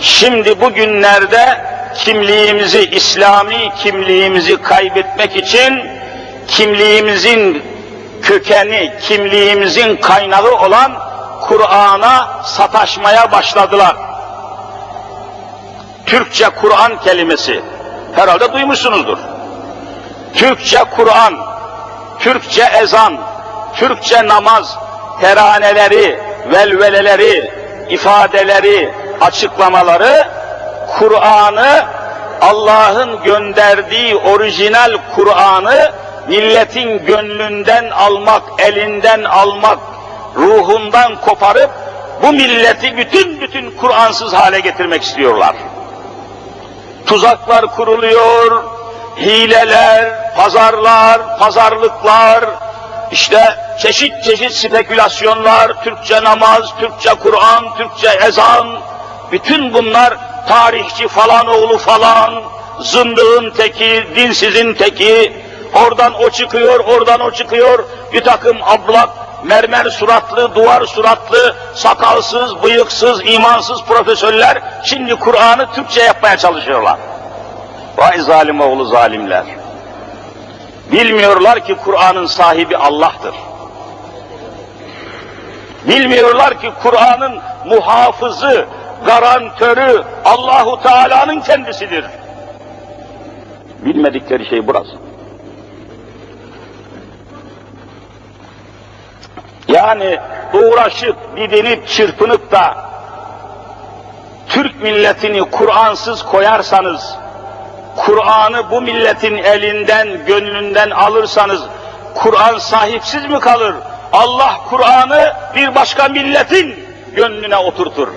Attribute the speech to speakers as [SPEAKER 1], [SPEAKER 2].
[SPEAKER 1] Şimdi bugünlerde kimliğimizi, İslami kimliğimizi kaybetmek için kimliğimizin kökeni, kimliğimizin kaynağı olan Kur'an'a sataşmaya başladılar. Türkçe Kur'an kelimesi herhalde duymuşsunuzdur. Türkçe Kur'an, Türkçe ezan, Türkçe namaz, teraneleri, velveleleri, ifadeleri, açıklamaları Kur'an'ı Allah'ın gönderdiği orijinal Kur'an'ı milletin gönlünden almak, elinden almak, ruhundan koparıp bu milleti bütün bütün Kur'ansız hale getirmek istiyorlar. Tuzaklar kuruluyor, hileler, pazarlar, pazarlıklar, işte çeşit çeşit spekülasyonlar, Türkçe namaz, Türkçe Kur'an, Türkçe ezan, bütün bunlar tarihçi falan oğlu falan, zındığın teki, dinsizin teki, oradan o çıkıyor, oradan o çıkıyor, bir takım ablak, mermer suratlı, duvar suratlı, sakalsız, bıyıksız, imansız profesörler şimdi Kur'an'ı Türkçe yapmaya çalışıyorlar. Vay zalim oğlu zalimler. Bilmiyorlar ki Kur'an'ın sahibi Allah'tır. Bilmiyorlar ki Kur'an'ın muhafızı, garantörü Allahu Teala'nın kendisidir. Bilmedikleri şey burası. Yani uğraşıp, didinip, çırpınıp da Türk milletini Kur'ansız koyarsanız, Kur'an'ı bu milletin elinden, gönlünden alırsanız, Kur'an sahipsiz mi kalır? Allah Kur'an'ı bir başka milletin gönlüne oturtur.